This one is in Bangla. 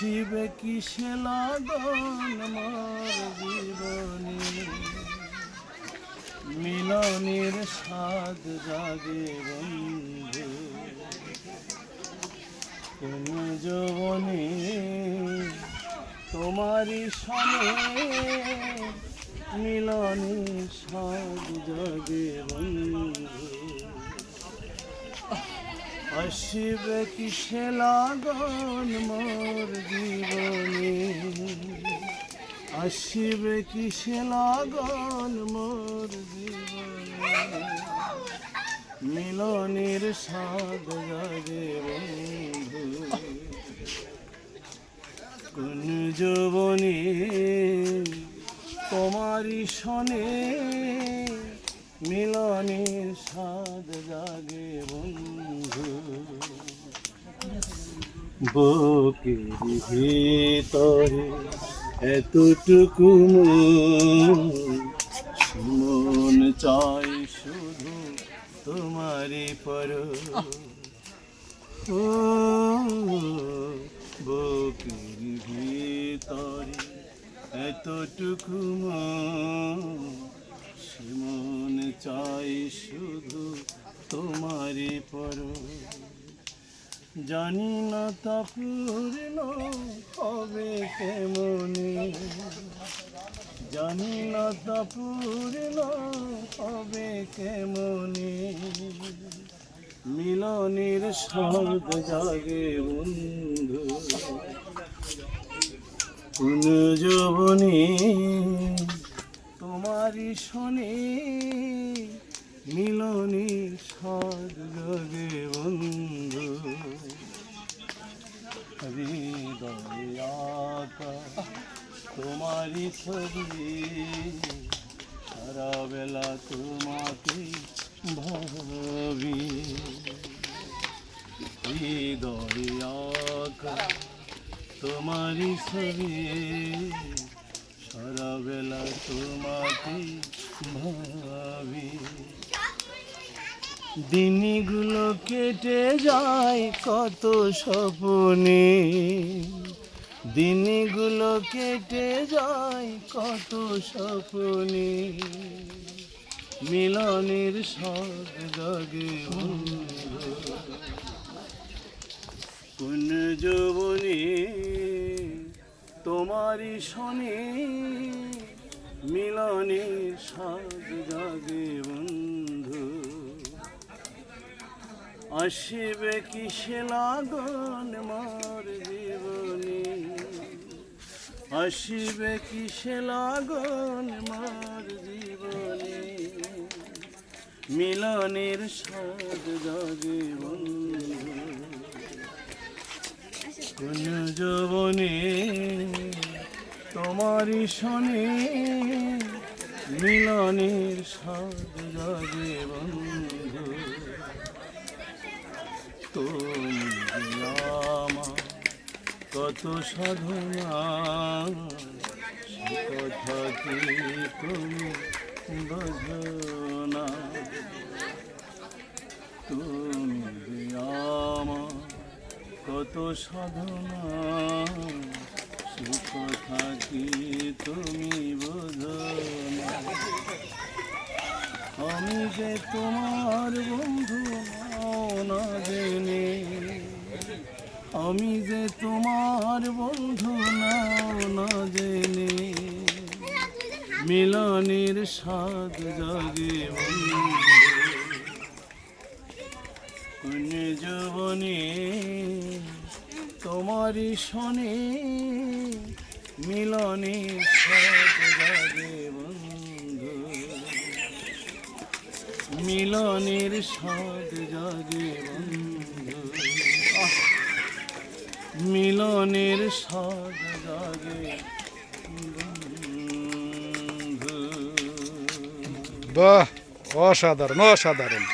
আসিবে কিসে লাগন মোর জীবনে? মিলনের স্বাদ জাগে বন্ধু। কোন যৌবনে তোমারই সনে মিলনের স্বাদ জাগে বন্ধু। আসিবে কিসে লাগন মোর জীবনে? আসিবে কিসে লাগন মোর জীবনে? মিলনের স্বাদ জাগে বন্ধু। কোন যৌবনে তোমারই সনে মিলনের স্বাদ জাগে বন্ধু বুকের ভিতরে এতটুকু মন চাই শুধু তোমারই পর ও, বুকের ভিতরে এতটুকু মন চাই শুধু তোমারই পর জানি না তা পূর্ণ হবে কেমনে। জানি না তা পূর্ণ হবে কেমনে। মিলনের স্বাদ জাগে বন্ধু। কোন যৌবনে তোমারই শোনে মিলনের স্বাদ জাগে বন্ধু। হৃদয় আকা তোমারই ছবি। সারা বেলা তোমাকে ভাবি। হৃদয় আকা তোমারই ছবি। সারা বেলা তোমাকে ভাবি। দিনগুলো কেটে যায় কত স্বপনে দিনগুলো কেটে যায় কত স্বপনে মিলনের সব জাগে। কোন যৌবনে তোমারই শনি, মিলনের সাজ জাগে আসিবে কিসে লাগন মার জীবনে? আসিবে কিসে লাগন মার জীবনী? মিলনের সাজ জাগে কোন যৌবনে তোমারই শনি মিলনের সাদ জাগে বন্ধু। তুমি কত সাধনা কথা কি তুমি বোঝো তুমি আমার কত সাধনা কথা কি তুমি বোঝো না আমি যে তোমার বন্ধু নাও না জেনে আমি যে তোমার বন্ধু নাও না জেনে মিলনের স্বাদ জাগে কোন যৌবনে তোমারই শনি মিলনের স্বাদ জাগে বন্ধু মিলনের স্বাদ জাগে বন্ধু! মিলনের স্বাদ জাগে বাহ অসাধারণ অসাধারণ।